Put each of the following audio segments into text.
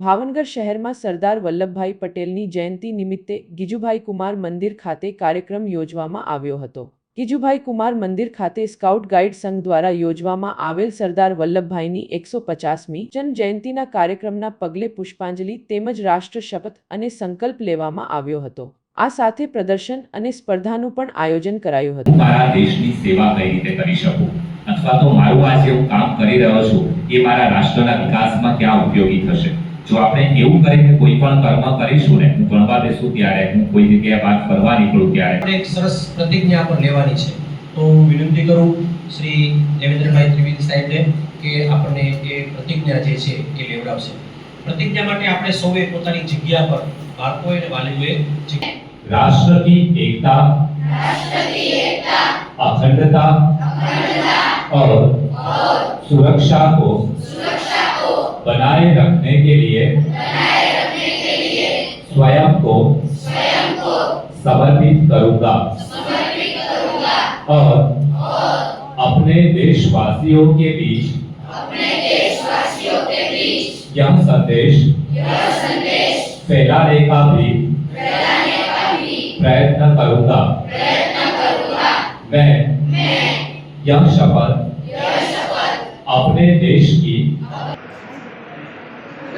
ભાવનગર શહેરમાં સરદાર વલ્લભભાઈ પટેલની જયંતિ નિમિત્તે ગીજુભાઈ કુમાર મંદિર ખાતે કાર્યક્રમ યોજવામાં આવ્યો હતો. ગીજુભાઈ કુમાર મંદિર ખાતે સ્કાઉટ ગાઈડ સંઘ દ્વારા યોજવામાં આવેલ સરદાર વલ્લભભાઈની એકસો પચાસમી જન્મજયંતિના કાર્યક્રમના પગલે પુષ્પાંજલિ તેમજ રાષ્ટ્ર શપથ અને સંકલ્પ લેવામાં આવ્યો હતો. આ સાથે પ્રદર્શન અને સ્પર્ધાનું પણ આયોજન કરાયું હતું. મારા દેશની સેવા કઈ રીતે કરી શકું? અથવા તો મારું આ જે કામ કરી રહ્યો છું, એ મારા રાષ્ટ્રના વિકાસમાં ક્યાં ઉપયોગી થશે? જો આપણે એવું કરીએ કે કોઈ પણ કર્મ કરીશું ને હું ભણવા બેસું ત્યારે હું કોઈ જગ્યાએ બહાર ફરવા નીકળું ત્યારે આપણે એક સરસ પ્રતિજ્ઞા પણ લેવાની છે તો હું વિનંતી કરું શ્રી દેવેન્દ્રભાઈ ત્રિવેદી સાહેબને કે આપણને એ પ્રતિજ્ઞા જે છે એ લેવડાવશે પ્રતિજ્ઞા માટે આપણે સૌએ પોતાની જગ્યા પર બાળકોએ અને વાલીઓએ જગ્યા राष्ट्र की एकता अखंडता और सुरक्षा को बनाए रखने के लिए, स्वयं को समर्पित करूँगा। और अपने देशवासियों के बीच यह संदेश फैलाने का भी प्रयत्न करूँगा। मैं यह शपथ अपने देश की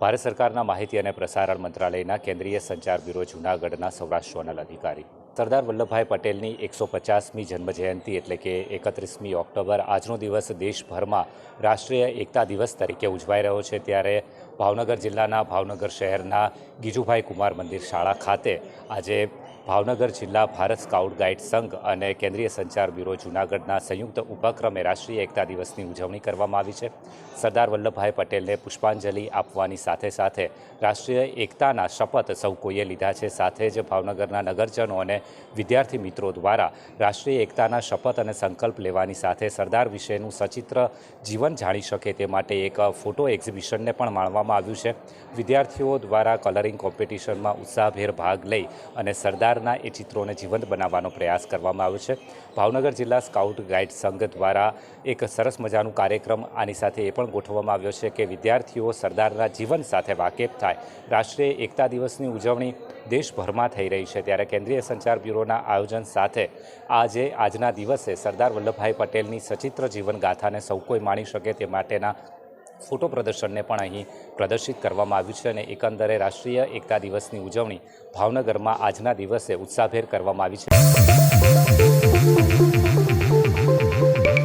ભારત સરકારના માહિતી અને પ્રસારણ મંત્રાલયના કેન્દ્રીય સંચાર બ્યુરો જૂનાગઢના સૌરાષ્ટ્ર ઝોનલ અધિકારી. સરદાર વલ્લભભાઈ પટેલની એકસો પચાસમી જન્મજયંતિ એટલે કે એકત્રીસમી ઓક્ટોબર આજનો દિવસ દેશભરમાં રાષ્ટ્રીય એકતા દિવસ તરીકે ઉજવાઈ રહ્યો છે. ત્યારે ભાવનગર જિલ્લાના ભાવનગર શહેરના ગીજુભાઈ કુમાર મંદિર શાળા ખાતે આજે ભાવનગર જિલ્લા ભારત સ્કાઉટ ગાઈડ સંઘ અને કેન્દ્રીય સંચાર બ્યુરો જૂનાગઢના સંયુક્ત ઉપક્રમે રાષ્ટ્રીય એકતા દિવસની ઉજવણી કરવામાં આવી છે. સરદાર વલ્લભભાઈ પટેલને પુષ્પાંજલિ આપવાની સાથે સાથે રાષ્ટ્રીય એકતાના શપથ સૌ કોઈએ લીધા છે. સાથે જ ભાવનગરના નગરજનો અને વિદ્યાર્થી મિત્રો દ્વારા રાષ્ટ્રીય એકતાના શપથ અને સંકલ્પ લેવાની સાથે સરદાર વિશેનું સચિત્ર જીવન જાણી શકે તે માટે એક ફોટો એક્ઝિબિશનને પણ માણવામાં આવ્યું છે. વિદ્યાર્થીઓ દ્વારા કલરિંગ કોમ્પિટિશનમાં ઉત્સાહભેર ભાગ લઈ અને સરદારના એ ચિત્રોને જીવંત બનાવવાનો પ્રયાસ કરવામાં આવ્યો છે. ભાવનગર જિલ્લા સ્કાઉટ ગાઈડ સંઘ દ્વારા એક સરસ મજાનું કાર્યક્રમ આની સાથે એ પણ ગોઠવવામાં આવ્યો છે કે વિદ્યાર્થીઓ સરદારના જીવન સાથે વાકેફ થાય. રાષ્ટ્રીય એકતા દિવસની ઉજવણી દેશભરમાં થઈ રહી છે. ત્યારે કેન્દ્રીય સંચાર બ્યુરોના આયોજન સાથે આજે આજના દિવસે સરદાર વલ્લભભાઈ પટેલની સચિત્ર જીવન ગાથાને સૌ કોઈ માણી શકે તે માટેના ફોટો પ્રદર્શનને પણ અહીં પ્રદર્શિત કરવામાં આવ્યું છે અને એકંદરે રાષ્ટ્રીય એકતા દિવસની ઉજવણી ભાવનગરમાં આજના દિવસે ઉત્સાહભેર કરવામાં આવી છે.